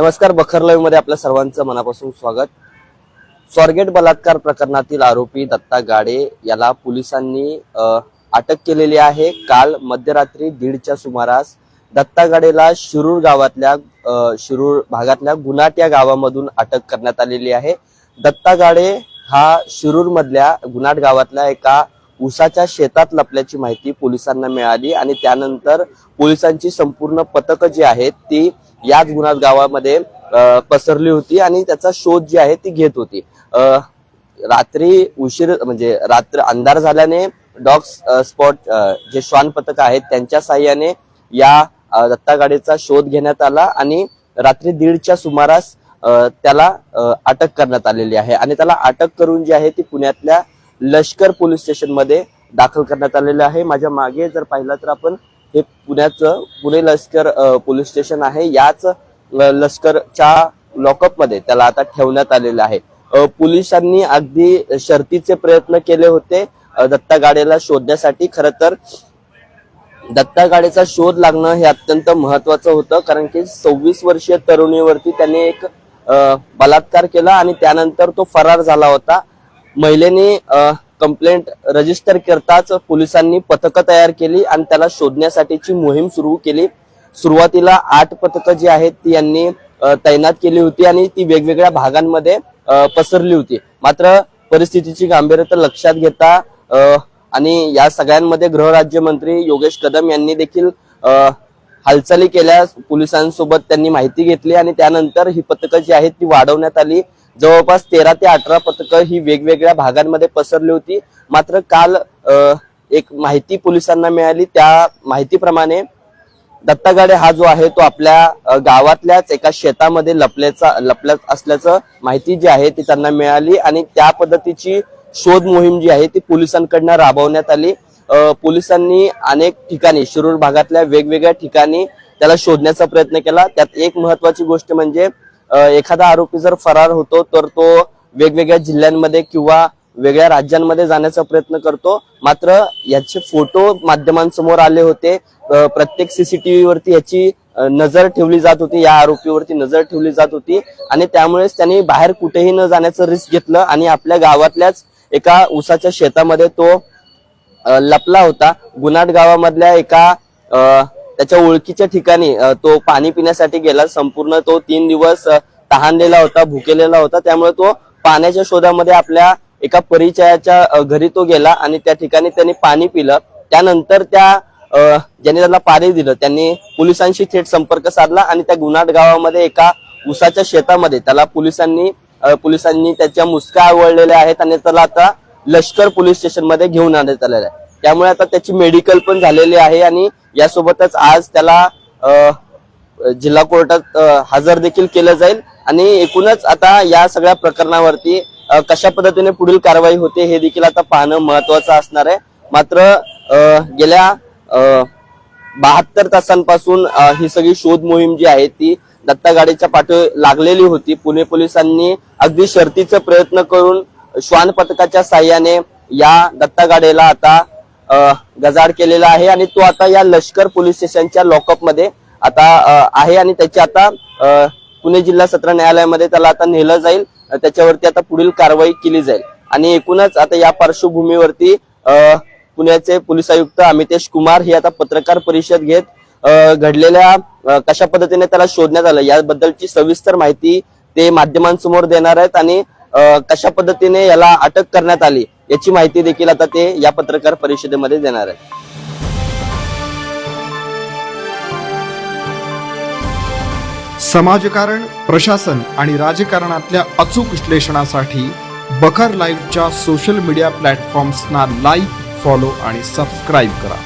नमस्कार बखर लाईव्हमध्ये आपल्या सर्वांचं मनापासून स्वागत. स्वारगेट बलात्कार प्रकरणातील आरोपी दत्ता गाडे याला पोलिसांनी अटक केलेली आहे. काल मध्यरात्री दीडच्या सुमारास दत्ता गाडेला शिरूर गावातल्या शिरूर भागातल्या गुनाट या गावामधून अटक करण्यात आलेली आहे. दत्ता गाडे हा शिरूर मधल्या गुनाट गावातल्या एका उसाच्या शेतात लपल्याची माहिती पोलिसांना मिळाली आणि त्यानंतर पोलिसांची संपूर्ण पथकं जी आहेत ती याच गुन्हा गावामध्ये पसरली होती आणि त्याचा शोध जी आहे ती घेत होती. रात्री उशीर म्हणजे रात्र अंधार झाल्याने डॉग स्पॉट जे श्वान पथक आहेत त्यांच्या साह्याने या दत्तागाडीचा शोध घेण्यात आला आणि रात्री दीडच्या सुमारास त्याला अटक करण्यात आलेली आहे. आणि त्याला अटक करून जी आहे ती पुण्यातल्या लष्कर पोलीस स्टेशनमध्ये दाखल करण्यात आलेलं आहे. माझ्या मागे जर पाहिलं तर आपण हे पुण्याचं पुणे लष्कर पोलीस स्टेशन आहे. याच लष्करच्या लॉकअपमध्ये त्याला आता ठेवण्यात आलेलं आहे. पोलिसांनी अगदी शर्तीचे प्रयत्न केले होते दत्ता गाडेला शोधण्यासाठी. खर तर दत्ता गाडेचा शोध लागणं हे अत्यंत महत्वाचं होतं कारण की सव्वीस वर्षीय तरुणीवरती त्याने एक बलात्कार केला आणि त्यानंतर तो फरार झाला होता. महिलेने कंप्लेंट रजिस्टर करताच पोलिसांनी पथकं तयार केली आणि त्याला शोधण्यासाठीची मोहीम सुरू केली. सुरुवातीला आठ पथकं जी आहेत ती यांनी तैनात केली होती आणि ती वेगवेगळ्या भागांमध्ये पसरली होती. मात्र परिस्थितीची गांभीर्यता लक्षात घेता आणि या सगळ्यांमध्ये गृहराज्यमंत्री योगेश कदम यांनी देखील हालचाली केल्या पोलिसांसोबत त्यांनी माहिती घेतली आणि त्यानंतर ही पथकं जी आहेत ती वाढवण्यात आली. जवळपास तेरा ते अठरा पथकं ही वेगवेगळ्या भागांमध्ये पसरली होती. मात्र काल एक माहिती पोलिसांना मिळाली. त्या माहितीप्रमाणे दत्तागाडे हा जो आहे तो आपल्या गावातल्याच एका शेतामध्ये लपल्याचा लपल्यात असल्याचं माहिती जी आहे ती त्यांना मिळाली आणि त्या पद्धतीची शोध मोहीम जी आहे ती पोलिसांकडनं राबवण्यात आली. पोलिसांनी अनेक ठिकाणी शिरूर भागातल्या वेगवेगळ्या ठिकाणी त्याला शोधण्याचा प्रयत्न केला. त्यात एक महत्वाची गोष्ट म्हणजे एखादा आरोपी जर फरार होतो तर तो वेगवेगळ्या जिल्ह्यांमध्ये किंवा वेगळ्या राज्यांमध्ये जाण्याचा प्रयत्न करतो. मात्र याचे फोटो माध्यमांसमोर आले होते. प्रत्येक सीसीटीव्ही वरती याची नजर ठेवली जात होती. या आरोपीवरती नजर ठेवली जात होती. आणि त्यामुळेच त्यांनी बाहेर कुठेही न जाण्याचं रिस्क घेतलं आणि आपल्या गावातल्याच एका ऊसाच्या शेतामध्ये तो लपला होता. गुनाट गावामधल्या एका त्याच्या ओळखीच्या ठिकाणी तो पाणी पिण्यासाठी गेला. संपूर्ण तो तीन दिवस तहानलेला होता भुकेलेला होता. त्यामुळे तो पाण्याच्या शोधामध्ये आपल्या एका परिचयाच्या घरी तो गेला आणि त्या ठिकाणी त्यांनी पाणी पिलं. त्यानंतर त्या ज्यांनी त्याला पाणी दिलं त्यांनी पोलिसांशी थेट संपर्क साधला आणि त्या गुन्हाट गावामध्ये एका उसाच्या शेतामध्ये त्याला पोलिसांनी पोलिसांनी त्याच्या मुसक्या आवळलेल्या आहेत आणि त्याला आता लष्कर पोलीस स्टेशनमध्ये घेऊन आणण्यात आलेलं आहे. त्यामुळे आता त्याची मेडिकल पण झालेली आहे आणि यासोबतच आज त्याला जिल्हा कोर्टात हजर देखील केलं जाईल. आणि एकूणच आता या सगळ्या प्रकरणावरती कशा पद्धतीने पुढील कारवाई होते हे देखील आता पाहणं महत्वाचं असणार आहे. मात्र गेल्या बहात्तर तासांपासून ही सगळी शोध मोहीम जी आहे ती दत्ता गाडीच्या पाठी लागलेली होती. पुणे पोलिसांनी अगदी शर्तीचा प्रयत्न करून श्वान पथकाच्या साह्याने या दत्ता गाडीला आता गजाड केलेला आहे आणि तो आता या लष्कर पोलीस स्टेशनच्या लॉकअपमध्ये आता आहे आणि त्याची आता पुणे जिल्हा सत्र न्यायालयामध्ये त्याला आता नेलं जाईल. त्याच्यावरती आता पुढील कारवाई केली जाईल. आणि एकूणच आता या पार्श्वभूमीवरती पुण्याचे पोलीस आयुक्त अमितेश कुमार हे आता पत्रकार परिषद घेत घडलेल्या कशा पद्धतीने त्याला शोधण्यात आलं याबद्दलची सविस्तर माहिती ते माध्यमांसमोर देणार आहेत. आणि कशा पद्धतीने याला अटक करण्यात आली याची माहिती देखील आता ते या पत्रकार परिषदेमध्ये देणार आहेत. समाजकारण प्रशासन आणि राजकारणातल्या अचूक विश्लेषणासाठी बखर लाईव्हच्या सोशल मीडिया प्लॅटफॉर्म्सना लाईक फॉलो आणि सबस्क्राईब करा.